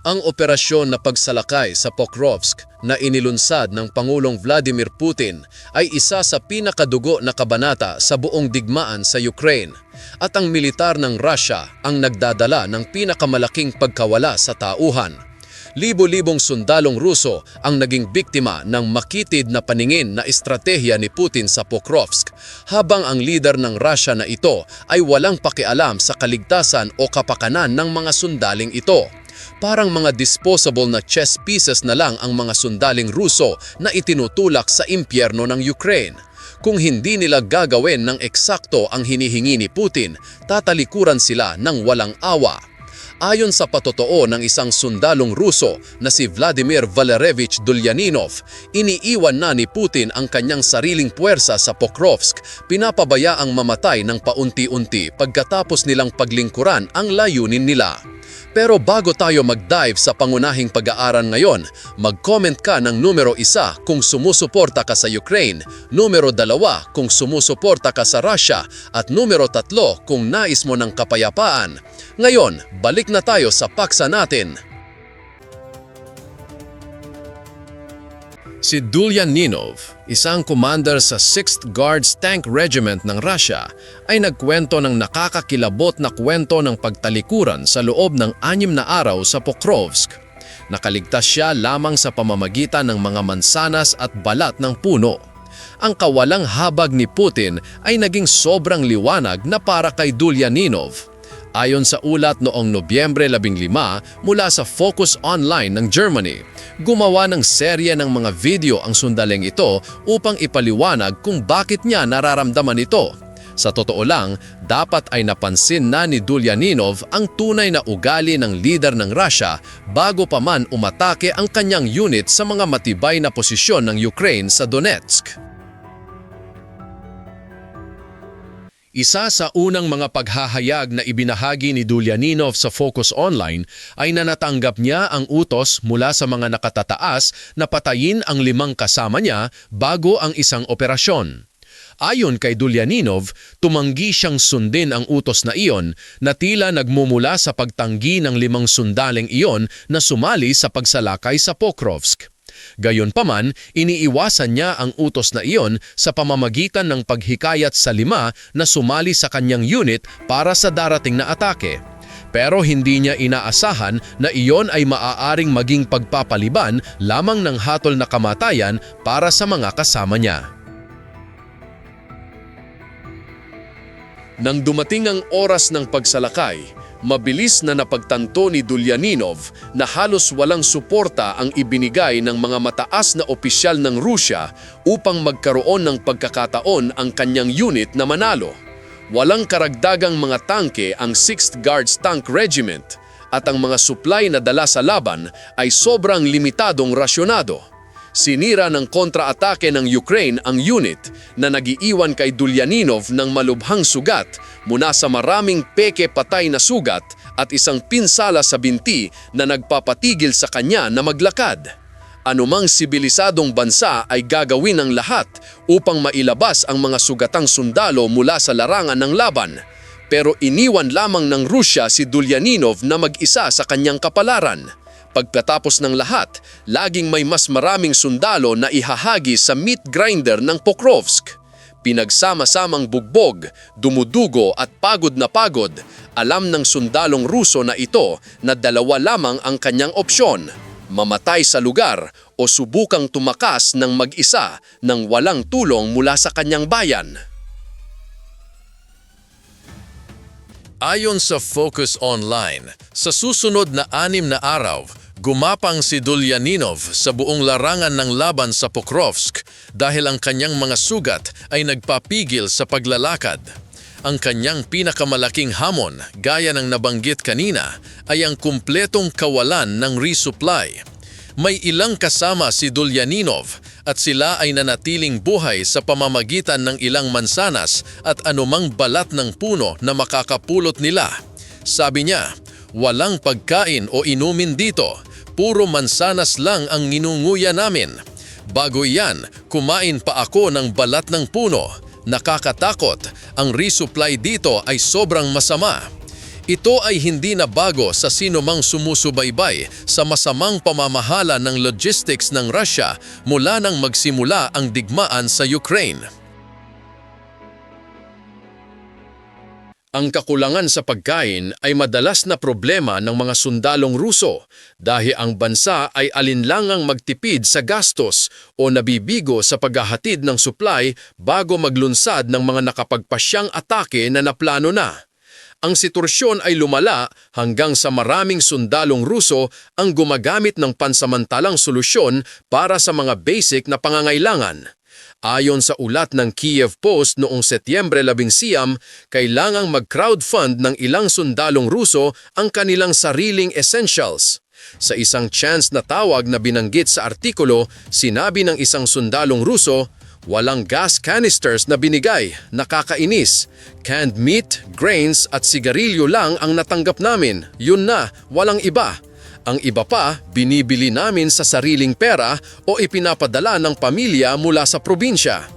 Ang operasyon na pagsalakay sa Pokrovsk na inilunsad ng Pangulong Vladimir Putin ay isa sa pinakadugo na kabanata sa buong digmaan sa Ukraine at ang militar ng Russia ang nagdadala ng pinakamalaking pagkawala sa tauhan. Libo-libong sundalong Ruso ang naging biktima ng makitid na paningin na estratehiya ni Putin sa Pokrovsk, habang ang leader ng Russia na ito ay walang pakialam sa kaligtasan o kapakanan ng mga sundaling ito. Parang mga disposable na chess pieces na lang ang mga sundaling Ruso na itinutulak sa impyerno ng Ukraine. Kung hindi nila gagawin ng eksakto ang hinihingi ni Putin, tatalikuran sila ng walang awa. Ayon sa patotoo ng isang sundalong Ruso na si Vladimir Valerevich Dulyaninov, iniiwan na ni Putin ang kanyang sariling puwersa sa Pokrovsk, pinapabayaang mamatay ng paunti-unti pagkatapos nilang paglingkuran ang layunin nila. Pero bago tayo mag-dive sa pangunahing pag-aaral ngayon, mag-comment ka ng numero isa kung sumusuporta ka sa Ukraine, numero dalawa kung sumusuporta ka sa Russia, at numero tatlo kung nais mo ng kapayapaan. Ngayon, balik na tayo sa paksa natin. Si Dulyaninov, isang commander sa 6th Guards Tank Regiment ng Russia, ay nagkwento ng nakakakilabot na kwento ng pagtalikuran sa loob ng anim na araw sa Pokrovsk. Nakaligtas siya lamang sa pamamagitan ng mga mansanas at balat ng puno. Ang kawalang habag ni Putin ay naging sobrang liwanag na para kay Dulyaninov. Ayon sa ulat noong Nobyembre 15 mula sa Focus Online ng Germany, gumawa ng serye ng mga video ang sundaling ito upang ipaliwanag kung bakit niya nararamdaman ito. Sa totoo lang, dapat ay napansin na ni Dulyaninov ang tunay na ugali ng leader ng Russia bago pa man umatake ang kanyang unit sa mga matibay na posisyon ng Ukraine sa Donetsk. Isa sa unang mga paghahayag na ibinahagi ni Dulyaninov sa Focus Online ay na natanggap niya ang utos mula sa mga nakatataas na patayin ang limang kasama niya bago ang isang operasyon. Ayon kay Dulyaninov, tumanggi siyang sundin ang utos na iyon na tila nagmumula sa pagtanggi ng limang sundaling iyon na sumali sa pagsalakay sa Pokrovsk. Gayunpaman, iniiwasan niya ang utos na iyon sa pamamagitan ng paghikayat sa lima na sumali sa kanyang unit para sa darating na atake. Pero hindi niya inaasahan na iyon ay maaaring maging pagpapaliban lamang ng hatol na kamatayan para sa mga kasama niya. Nang dumating ang oras ng pagsalakay, mabilis na napagtanto ni Dulyaninov na halos walang suporta ang ibinigay ng mga mataas na opisyal ng Rusya upang magkaroon ng pagkakataon ang kanyang unit na manalo. Walang karagdagang mga tangke ang 6th Guards Tank Regiment at ang mga supply na dala sa laban ay sobrang limitadong rasyonado. Sinira ng kontra-atake ng Ukraine ang unit na nagiiwan kay Dulyaninov ng malubhang sugat mula sa maraming peke patay na sugat at isang pinsala sa binti na nagpapatigil sa kanya na maglakad. Anumang sibilisadong bansa ay gagawin ang lahat upang mailabas ang mga sugatang sundalo mula sa larangan ng laban. Pero iniwan lamang ng Rusya si Dulyaninov na mag-isa sa kanyang kapalaran. Pagkatapos ng lahat, laging may mas maraming sundalo na ihahagi sa meat grinder ng Pokrovsk. Pinagsama-samang bugbog, dumudugo at pagod na pagod, alam ng sundalong Ruso na ito na dalawa lamang ang kanyang opsyon, mamatay sa lugar o subukang tumakas ng mag-isa nang walang tulong mula sa kanyang bayan. Ayon sa Focus Online, sa susunod na anim na araw, gumapang si Dulyaninov sa buong larangan ng laban sa Pokrovsk dahil ang kanyang mga sugat ay nagpapigil sa paglalakad. Ang kanyang pinakamalaking hamon, gaya ng nabanggit kanina, ay ang kumpletong kawalan ng resupply. May ilang kasama si Dulyaninov at sila ay nanatiling buhay sa pamamagitan ng ilang mansanas at anumang balat ng puno na makakapulot nila. Sabi niya, walang pagkain o inumin dito, puro mansanas lang ang ninunguya namin. Bago yan, kumain pa ako ng balat ng puno. Nakakatakot, ang resupply dito ay sobrang masama. Ito ay hindi na bago sa sino mang sumusubaybay sa masamang pamamahala ng logistics ng Russia mula nang magsimula ang digmaan sa Ukraine. Ang kakulangan sa pagkain ay madalas na problema ng mga sundalong Ruso dahil ang bansa ay alinlangang magtipid sa gastos o nabibigo sa paghahatid ng supply bago maglunsad ng mga nakapagpasyang atake na naplano na. Ang sitwasyon ay lumala hanggang sa maraming sundalong Ruso ang gumagamit ng pansamantalang solusyon para sa mga basic na pangangailangan. Ayon sa ulat ng Kiev Post noong Setyembre 11, kailangang mag-crowdfund ng ilang sundalong Ruso ang kanilang sariling essentials. Sa isang chance na tawag na binanggit sa artikulo, sinabi ng isang sundalong Ruso, Walang gas canisters na binigay, nakakainis. Canned meat, grains at sigarilyo lang ang natanggap namin. Yun na, walang iba. Ang iba pa, binibili namin sa sariling pera o ipinapadala ng pamilya mula sa probinsya.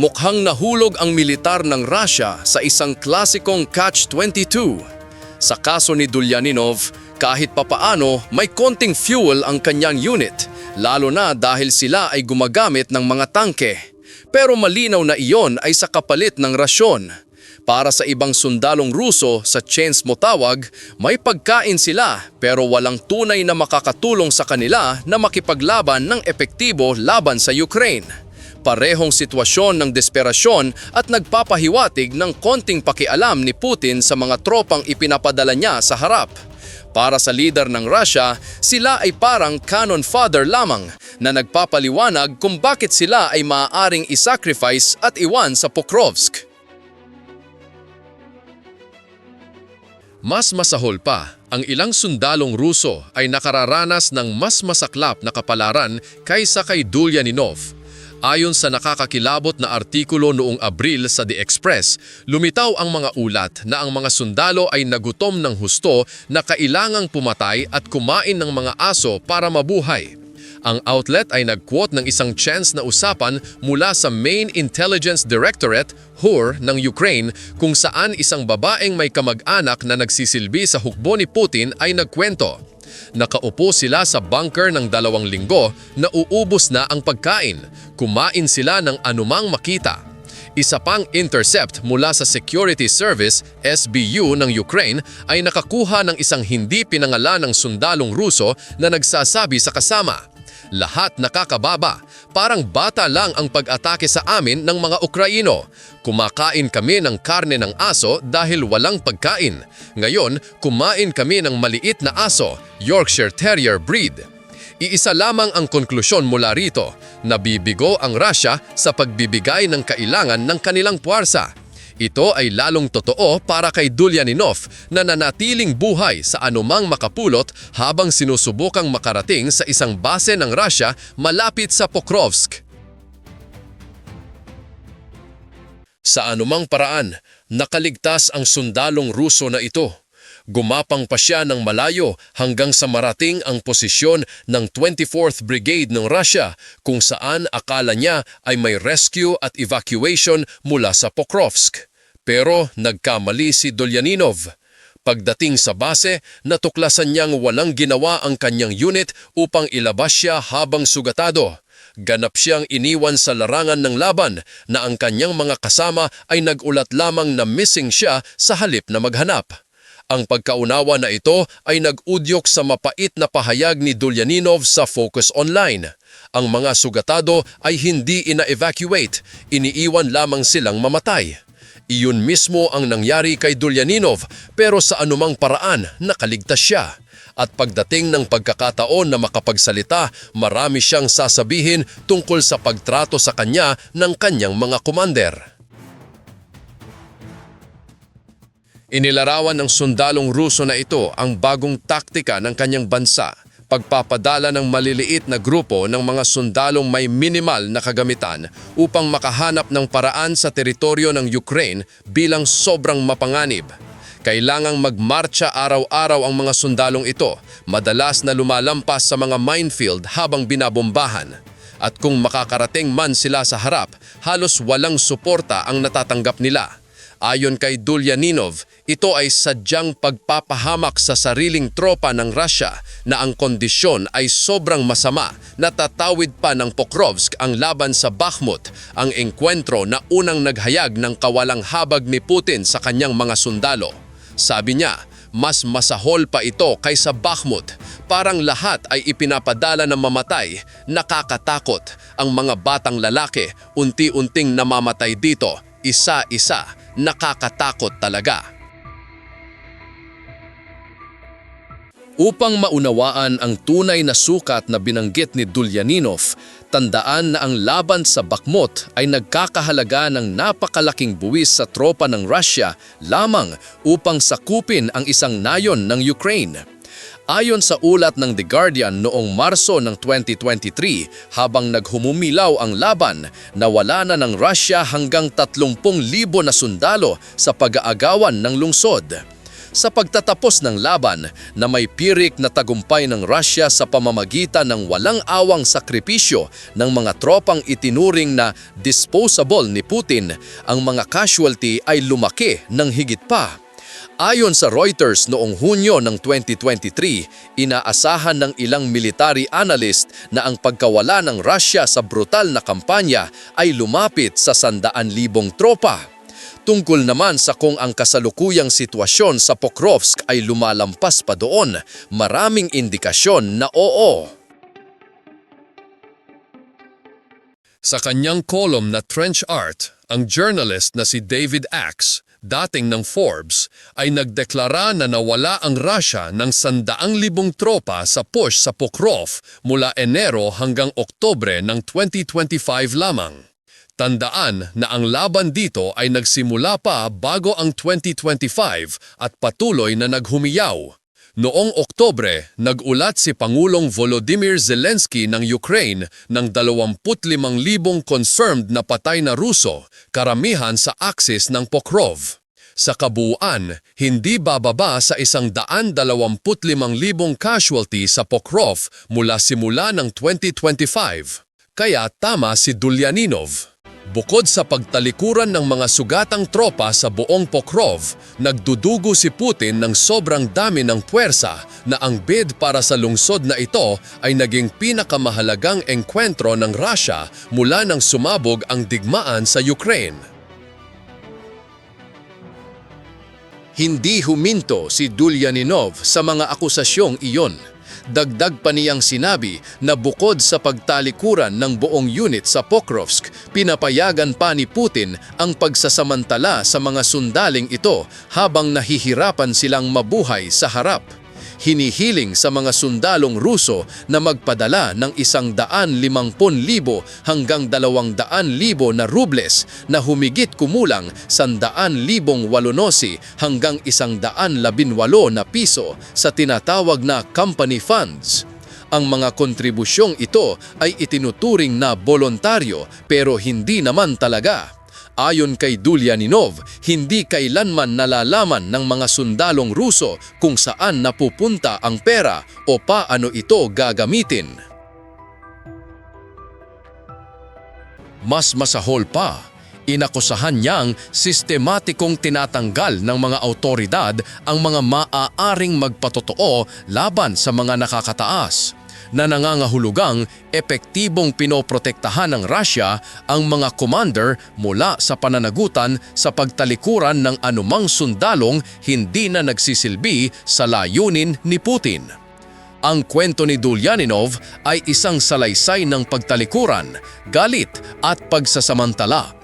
Mukhang nahulog ang militar ng Russia sa isang klasikong Catch-22. Sa kaso ni Dulyaninov, kahit papaano may konting fuel ang kanyang unit, lalo na dahil sila ay gumagamit ng mga tangke. Pero malinaw na iyon ay sa kapalit ng rasyon. Para sa ibang sundalong Ruso sa Chens mo tawag, may pagkain sila pero walang tunay na makakatulong sa kanila na makipaglaban ng epektibo laban sa Ukraine. Parehong sitwasyon ng desperasyon at nagpapahiwatig ng konting pakialam ni Putin sa mga tropang ipinapadala niya sa harap. Para sa leader ng Russia, sila ay parang cannon fodder lamang na nagpapaliwanag kung bakit sila ay maaaring isacrifice at iwan sa Pokrovsk. Mas masahol pa, ang ilang sundalong Ruso ay nakararanas ng mas masaklap na kapalaran kaysa kay Dulyaninov. Ayon sa nakakakilabot na artikulo noong Abril sa The Express, lumitaw ang mga ulat na ang mga sundalo ay nagutom ng husto na kailangang pumatay at kumain ng mga aso para mabuhay. Ang outlet ay nag-quote ng isang chance na usapan mula sa Main Intelligence Directorate, HUR, ng Ukraine kung saan isang babaeng may kamag-anak na nagsisilbi sa hukbo ni Putin ay nagkwento. Nakaupo sila sa bunker ng dalawang linggo na uubos na ang pagkain. Kumain sila ng anumang makita. Isa pang intercept mula sa Security Service SBU ng Ukraine ay nakakuha ng isang hindi pinangalan ng sundalong Ruso na nagsasabi sa kasama. Lahat nakakababa. Parang bata lang ang pag-atake sa amin ng mga Ukraino. Kumakain kami ng karne ng aso dahil walang pagkain. Ngayon, kumain kami ng maliit na aso, Yorkshire Terrier breed. Iisa lamang ang konklusyon mula rito, nabibigo ang Russia sa pagbibigay ng kailangan ng kanilang puwersa. Ito ay lalong totoo para kay Dulyaninov na nanatiling buhay sa anumang makapulot habang sinusubukang makarating sa isang base ng Russia malapit sa Pokrovsk. Sa anumang paraan, nakaligtas ang sundalong Ruso na ito. Gumapang pa siya ng malayo hanggang sa marating ang posisyon ng 24th Brigade ng Russia kung saan akala niya ay may rescue at evacuation mula sa Pokrovsk. Pero nagkamali si Dolyaninov. Pagdating sa base, natuklasan niyang walang ginawa ang kanyang unit upang ilabas siya habang sugatado. Ganap siyang iniwan sa larangan ng laban na ang kanyang mga kasama ay nagulat lamang na missing siya sa halip na maghanap. Ang pagkaunawa na ito ay nag-udyok sa mapait na pahayag ni Dulyaninov sa Focus Online. Ang mga sugatado ay hindi ina-evacuate, iniiwan lamang silang mamatay. Iyon mismo ang nangyari kay Dulyaninov pero sa anumang paraan nakaligtas siya. At pagdating ng pagkakataon na makapagsalita, marami siyang sasabihin tungkol sa pagtrato sa kanya ng kanyang mga kumander. Inilarawan ng sundalong Ruso na ito ang bagong taktika ng kanyang bansa, pagpapadala ng maliliit na grupo ng mga sundalong may minimal na kagamitan upang makahanap ng paraan sa teritoryo ng Ukraine bilang sobrang mapanganib. Kailangang magmarcha araw-araw ang mga sundalong ito, madalas na lumalampas sa mga minefield habang binabombahan. At kung makakarating man sila sa harap, halos walang suporta ang natatanggap nila. Ayon kay Dulyaninov, ito ay sadyang pagpapahamak sa sariling tropa ng Russia na ang kondisyon ay sobrang masama na tatawid pa ng Pokrovsk ang laban sa Bakhmut, ang engkwentro na unang naghayag ng kawalang habag ni Putin sa kanyang mga sundalo. Sabi niya, mas masahol pa ito kaysa Bakhmut. Parang lahat ay ipinapadala ng mamatay, nakakatakot. Ang mga batang lalaki unti-unting namamatay dito, isa-isa, nakakatakot talaga. Upang maunawaan ang tunay na sukat na binanggit ni Dulyaninov, tandaan na ang laban sa Bakhmut ay nagkakahalaga ng napakalaking buwis sa tropa ng Russia lamang upang sakupin ang isang nayon ng Ukraine. Ayon sa ulat ng The Guardian noong Marso ng 2023, habang naghumumilaw ang laban, nawala na ng Russia hanggang 30,000 na sundalo sa pag-aagawan ng lungsod sa pagtatapos ng laban na may pirik na tagumpay ng Russia sa pamamagitan ng walang awang sakripisyo ng mga tropang itinuring na disposable ni Putin, ang mga casualty ay lumaki ng higit pa. Ayon sa Reuters noong Hunyo ng 2023, inaasahan ng ilang military analyst na ang pagkawala ng Russia sa brutal na kampanya ay lumapit sa sandaan libong tropa. Tungkol naman sa kung ang kasalukuyang sitwasyon sa Pokrovsk ay lumalampas pa doon, maraming indikasyon na oo. Sa kanyang column na Trench Art, ang journalist na si David Axe, dating ng Forbes, ay nagdeklara na nawala ang Russia ng sandaang libong tropa sa push sa Pokrov mula Enero hanggang Oktobre ng 2025 lamang. Tandaan na ang laban dito ay nagsimula pa bago ang 2025 at patuloy na naghumiyaw. Noong Oktobre, nagulat si Pangulong Volodymyr Zelensky ng Ukraine ng 25,000 confirmed na patay na Ruso, karamihan sa aksis ng Pokrov. Sa kabuuan, hindi bababa sa 125,000 casualty sa Pokrov mula simula ng 2025. Kaya tama si Dulyaninov. Bukod sa pagtalikuran ng mga sugatang tropa sa buong Pokrov, nagdudugo si Putin ng sobrang dami ng puwersa na ang bid para sa lungsod na ito ay naging pinakamahalagang engkwentro ng Russia mula nang sumabog ang digmaan sa Ukraine. Hindi huminto si Dulyaninov sa mga akusasyong iyon. Dagdag pa niyang sinabi na bukod sa pagtalikuran ng buong unit sa Pokrovsk, pinapayagan pa ni Putin ang pagsasamantala sa mga sundaling ito habang nahihirapan silang mabuhay sa harap hinihiling sa mga sundalong Ruso na magpadala ng isang daan limampun libo hanggang dalawang daan libo na rubles na humigit kumulang sandaan libong walonosi hanggang isang daan labinwalo na piso sa tinatawag na company funds. Ang mga kontribusyong ito ay itinuturing na voluntaryo pero hindi naman talaga. Ayon kay Dulyaninov, hindi kailanman nalalaman ng mga sundalong Ruso kung saan napupunta ang pera o paano ito gagamitin. Mas masahol pa, inakusahan niyang sistematikong tinatanggal ng mga autoridad ang mga maaaring magpatotoo laban sa mga nakakataas na nangangahulugang epektibong pinoprotektahan ng Russia ang mga commander mula sa pananagutan sa pagtalikuran ng anumang sundalong hindi na nagsisilbi sa layunin ni Putin. Ang kwento ni Dulyaninov ay isang salaysay ng pagtalikuran, galit at pagsasamantala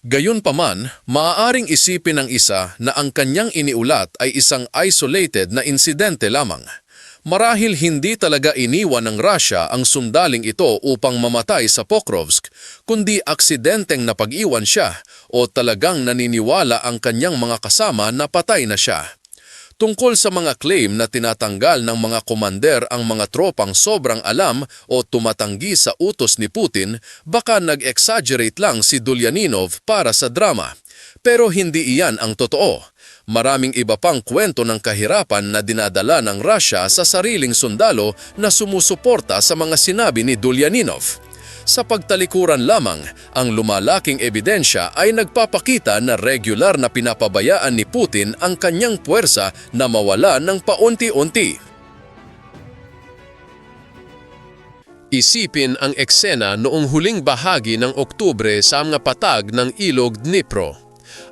Gayunpaman, maaaring isipin ng isa na ang kanyang iniulat ay isang isolated na insidente lamang. Marahil hindi talaga iniwan ng Russia ang sundaling ito upang mamatay sa Pokrovsk, kundi aksidenteng napag-iwan siya o talagang naniniwala ang kanyang mga kasama na patay na siya. Tungkol sa mga claim na tinatanggal ng mga komander ang mga tropang sobrang alam o tumatanggi sa utos ni Putin, baka nag-exaggerate lang si Dulyaninov para sa drama. Pero hindi iyan ang totoo. Maraming iba pang kwento ng kahirapan na dinadala ng Russia sa sariling sundalo na sumusuporta sa mga sinabi ni Dulyaninov. Sa pagtalikuran lamang, ang lumalaking ebidensya ay nagpapakita na regular na pinapabayaan ni Putin ang kanyang puwersa na mawala ng paunti-unti. Isipin ang eksena noong huling bahagi ng Oktubre sa mga patag ng ilog Dnipro.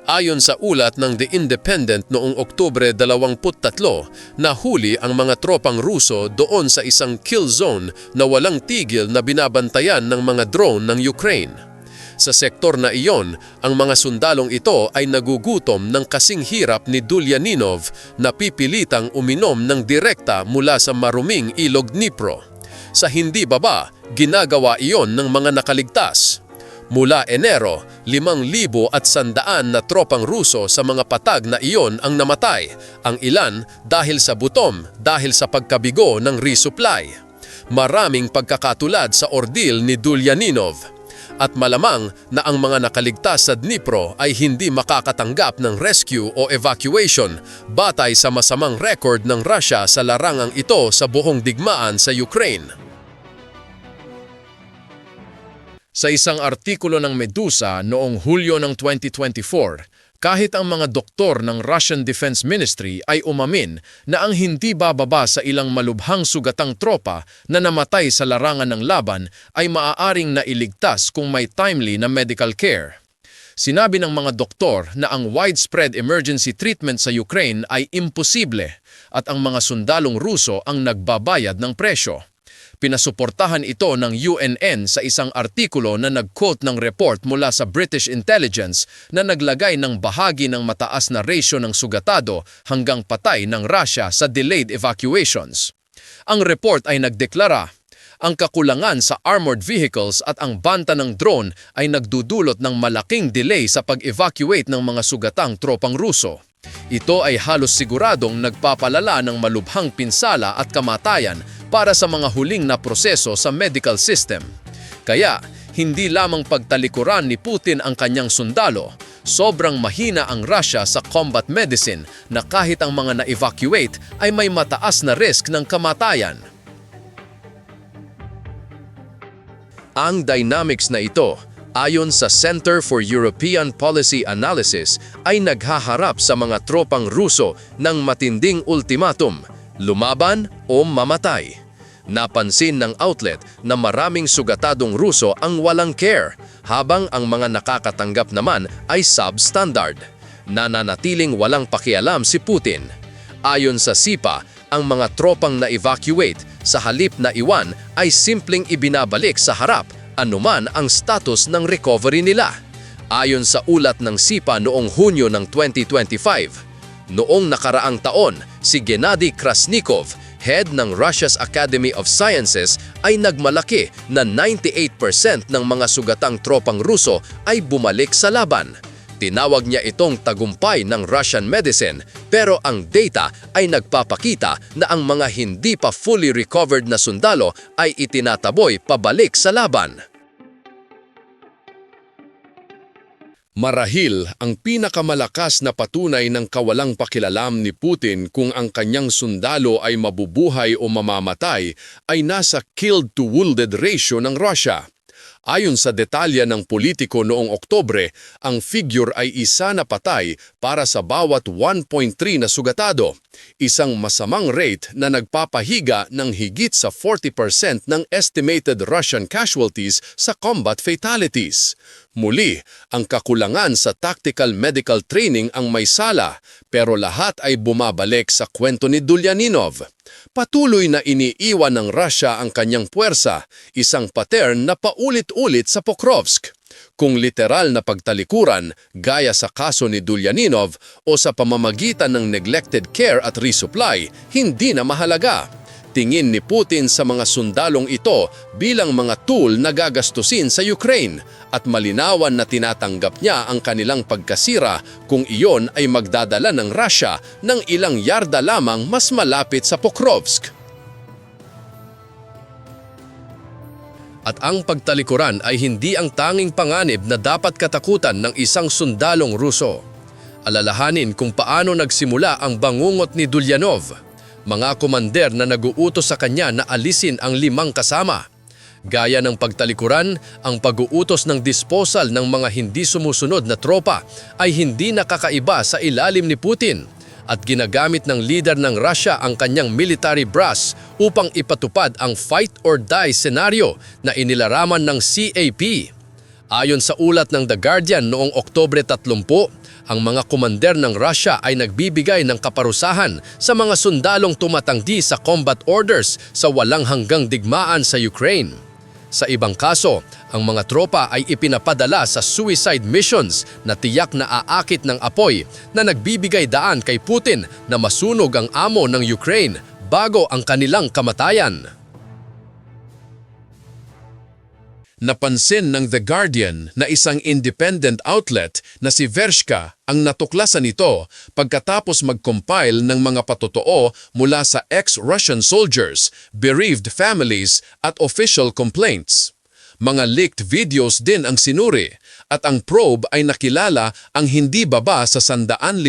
Ayon sa ulat ng The Independent noong Oktubre 23, nahuli ang mga tropang Ruso doon sa isang kill zone na walang tigil na binabantayan ng mga drone ng Ukraine. Sa sektor na iyon, ang mga sundalong ito ay nagugutom ng kasing hirap ni Dulyaninov na pipilitang uminom ng direkta mula sa maruming ilog Dnipro. Sa hindi baba, ginagawa iyon ng mga nakaligtas. Mula Enero, limang libo at sandaan na tropang Ruso sa mga patag na iyon ang namatay, ang ilan dahil sa butom dahil sa pagkabigo ng resupply. Maraming pagkakatulad sa ordil ni Dulyaninov. At malamang na ang mga nakaligtas sa Dnipro ay hindi makakatanggap ng rescue o evacuation batay sa masamang record ng Russia sa larangang ito sa buong digmaan sa Ukraine. Sa isang artikulo ng Medusa noong Hulyo ng 2024, kahit ang mga doktor ng Russian Defense Ministry ay umamin na ang hindi bababa sa ilang malubhang sugatang tropa na namatay sa larangan ng laban ay maaaring nailigtas kung may timely na medical care. Sinabi ng mga doktor na ang widespread emergency treatment sa Ukraine ay imposible at ang mga sundalong Ruso ang nagbabayad ng presyo. Pinasuportahan ito ng UNN sa isang artikulo na nag-quote ng report mula sa British Intelligence na naglagay ng bahagi ng mataas na ratio ng sugatado hanggang patay ng Russia sa delayed evacuations. Ang report ay nagdeklara, ang kakulangan sa armored vehicles at ang banta ng drone ay nagdudulot ng malaking delay sa pag-evacuate ng mga sugatang tropang Ruso. Ito ay halos siguradong nagpapalala ng malubhang pinsala at kamatayan para sa mga huling na proseso sa medical system. Kaya, hindi lamang pagtalikuran ni Putin ang kanyang sundalo, sobrang mahina ang Russia sa combat medicine na kahit ang mga na-evacuate ay may mataas na risk ng kamatayan. Ang dynamics na ito, ayon sa Center for European Policy Analysis, ay naghaharap sa mga tropang Ruso ng matinding ultimatum, lumaban o mamatay. Napansin ng outlet na maraming sugatadong Ruso ang walang care, habang ang mga nakakatanggap naman ay substandard. Nananatiling walang pakialam si Putin. Ayon sa SIPA, ang mga tropang na-evacuate sa halip na iwan ay simpleng ibinabalik sa harap anuman ang status ng recovery nila. Ayon sa ulat ng SIPA noong Hunyo ng 2025, noong nakaraang taon, si Gennady Krasnikov, head ng Russia's Academy of Sciences, ay nagmalaki na 98% ng mga sugatang tropang Ruso ay bumalik sa laban. Tinawag niya itong tagumpay ng Russian medicine pero ang data ay nagpapakita na ang mga hindi pa fully recovered na sundalo ay itinataboy pabalik sa laban. Marahil ang pinakamalakas na patunay ng kawalang pakilalam ni Putin kung ang kanyang sundalo ay mabubuhay o mamamatay ay nasa killed to wounded ratio ng Russia. Ayon sa detalya ng politiko noong Oktobre, ang figure ay isa na patay para sa bawat 1.3 na sugatado, isang masamang rate na nagpapahiga ng higit sa 40% ng estimated Russian casualties sa combat fatalities. Muli, ang kakulangan sa tactical medical training ang may sala, pero lahat ay bumabalik sa kwento ni Dulyaninov. Patuloy na iniiwan ng Russia ang kanyang puwersa, isang pattern na paulit-ulit sa Pokrovsk. Kung literal na pagtalikuran, gaya sa kaso ni Dulyaninov o sa pamamagitan ng neglected care at resupply, hindi na mahalaga. Tingin ni Putin sa mga sundalong ito bilang mga tool na gagastusin sa Ukraine at malinawan na tinatanggap niya ang kanilang pagkasira kung iyon ay magdadala ng Russia ng ilang yarda lamang mas malapit sa Pokrovsk. At ang pagtalikuran ay hindi ang tanging panganib na dapat katakutan ng isang sundalong Ruso. Alalahanin kung paano nagsimula ang bangungot ni Dulyanov mga komander na naguutos sa kanya na alisin ang limang kasama. Gaya ng pagtalikuran, ang pag-uutos ng disposal ng mga hindi sumusunod na tropa ay hindi nakakaiba sa ilalim ni Putin at ginagamit ng leader ng Russia ang kanyang military brass upang ipatupad ang fight or die senaryo na inilaraman ng CAP. Ayon sa ulat ng The Guardian noong Oktobre 30, ang mga komander ng Russia ay nagbibigay ng kaparusahan sa mga sundalong tumatanggi sa combat orders sa walang hanggang digmaan sa Ukraine. Sa ibang kaso, ang mga tropa ay ipinapadala sa suicide missions na tiyak na aakit ng apoy na nagbibigay daan kay Putin na masunog ang amo ng Ukraine bago ang kanilang kamatayan. Napansin ng The Guardian na isang independent outlet na si Vershka ang natuklasan nito pagkatapos mag-compile ng mga patotoo mula sa ex-Russian soldiers, bereaved families at official complaints. Mga leaked videos din ang sinuri at ang probe ay nakilala ang hindi baba sa 150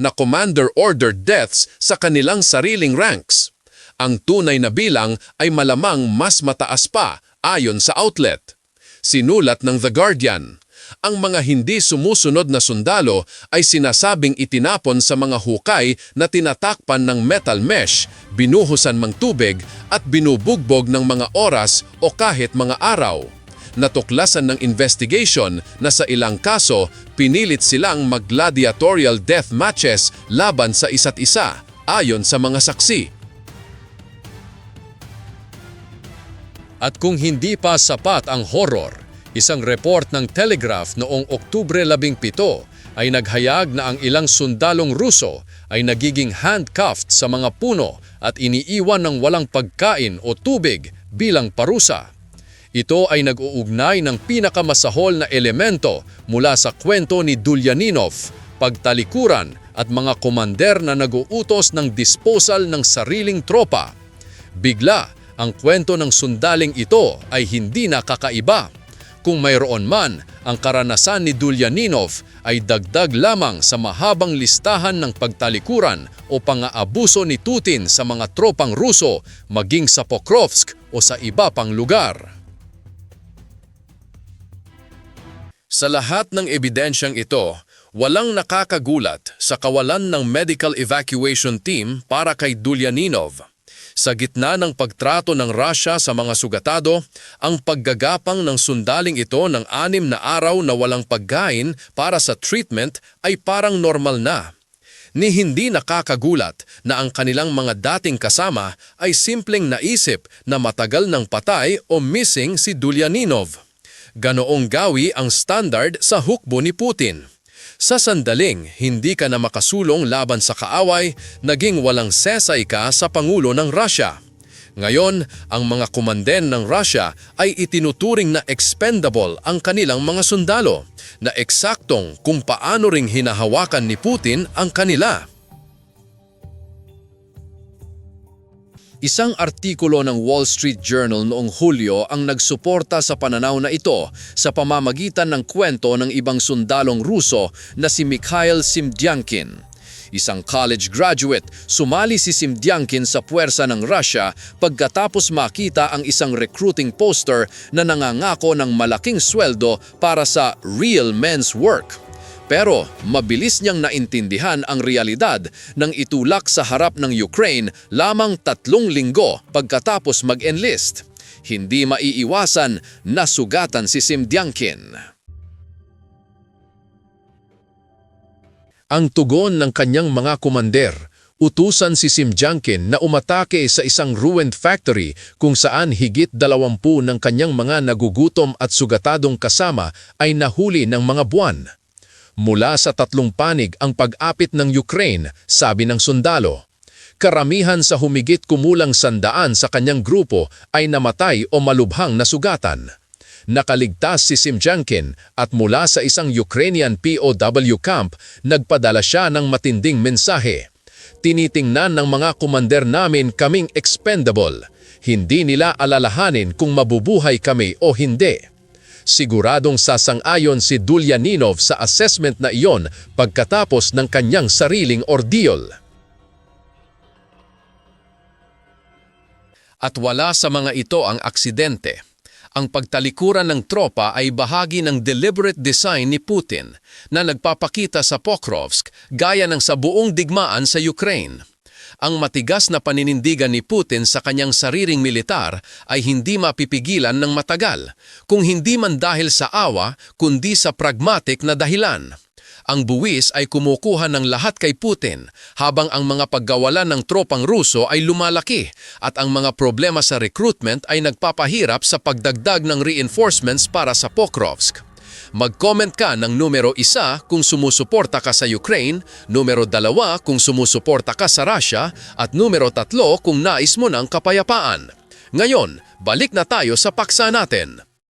na commander-ordered deaths sa kanilang sariling ranks. Ang tunay na bilang ay malamang mas mataas pa ayon sa outlet. Sinulat ng The Guardian, ang mga hindi sumusunod na sundalo ay sinasabing itinapon sa mga hukay na tinatakpan ng metal mesh, binuhusan mang tubig at binubugbog ng mga oras o kahit mga araw. Natuklasan ng investigation na sa ilang kaso, pinilit silang mag-gladiatorial death matches laban sa isa't isa, ayon sa mga saksi. At kung hindi pa sapat ang horror, isang report ng Telegraph noong Oktubre 17 ay naghayag na ang ilang sundalong Ruso ay nagiging handcuffed sa mga puno at iniiwan ng walang pagkain o tubig bilang parusa. Ito ay nag-uugnay ng pinakamasahol na elemento mula sa kwento ni Dulyaninov, pagtalikuran at mga komander na nag-uutos ng disposal ng sariling tropa. Bigla, ang kwento ng sundaling ito ay hindi nakakaiba. Kung mayroon man, ang karanasan ni Dulyaninov ay dagdag lamang sa mahabang listahan ng pagtalikuran o pang-aabuso ni Putin sa mga tropang Ruso maging sa Pokrovsk o sa iba pang lugar. Sa lahat ng ebidensyang ito, walang nakakagulat sa kawalan ng medical evacuation team para kay Dulyaninov. Sa gitna ng pagtrato ng Russia sa mga sugatado, ang paggagapang ng sundaling ito ng anim na araw na walang pagkain para sa treatment ay parang normal na. Ni hindi nakakagulat na ang kanilang mga dating kasama ay simpleng naisip na matagal ng patay o missing si Dulyaninov. Ganoong gawi ang standard sa hukbo ni Putin. Sa sandaling hindi ka na makasulong laban sa kaaway, naging walang sesay ka sa Pangulo ng Russia. Ngayon, ang mga kumanden ng Russia ay itinuturing na expendable ang kanilang mga sundalo, na eksaktong kung paano ring hinahawakan ni Putin ang kanila. Isang artikulo ng Wall Street Journal noong Hulyo ang nagsuporta sa pananaw na ito sa pamamagitan ng kwento ng ibang sundalong Ruso na si Mikhail Simdyankin. Isang college graduate, sumali si Simdyankin sa puwersa ng Russia pagkatapos makita ang isang recruiting poster na nangangako ng malaking sweldo para sa real men's work. Pero mabilis niyang naintindihan ang realidad nang itulak sa harap ng Ukraine lamang tatlong linggo pagkatapos mag-enlist. Hindi maiiwasan na sugatan si Simdyankin. Ang tugon ng kanyang mga kumander, utusan si Simjankin na umatake sa isang ruined factory kung saan higit dalawampu ng kanyang mga nagugutom at sugatadong kasama ay nahuli ng mga buwan. Mula sa tatlong panig ang pag-apit ng Ukraine, sabi ng sundalo. Karamihan sa humigit kumulang sandaan sa kanyang grupo ay namatay o malubhang nasugatan. Nakaligtas si Simjankin at mula sa isang Ukrainian POW camp, nagpadala siya ng matinding mensahe. Tinitingnan ng mga kumander namin kaming expendable. Hindi nila alalahanin kung mabubuhay kami o hindi. Siguradong sasang-ayon si Dulyaninov sa assessment na iyon pagkatapos ng kanyang sariling ordeal. At wala sa mga ito ang aksidente. Ang pagtalikuran ng tropa ay bahagi ng deliberate design ni Putin na nagpapakita sa Pokrovsk gaya ng sa buong digmaan sa Ukraine. Ang matigas na paninindigan ni Putin sa kanyang sariring militar ay hindi mapipigilan ng matagal, kung hindi man dahil sa awa kundi sa pragmatic na dahilan. Ang buwis ay kumukuha ng lahat kay Putin habang ang mga paggawalan ng tropang Ruso ay lumalaki at ang mga problema sa recruitment ay nagpapahirap sa pagdagdag ng reinforcements para sa Pokrovsk. Mag-comment ka ng numero isa kung sumusuporta ka sa Ukraine, numero dalawa kung sumusuporta ka sa Russia, at numero tatlo kung nais mo ng kapayapaan. Ngayon, balik na tayo sa paksa natin.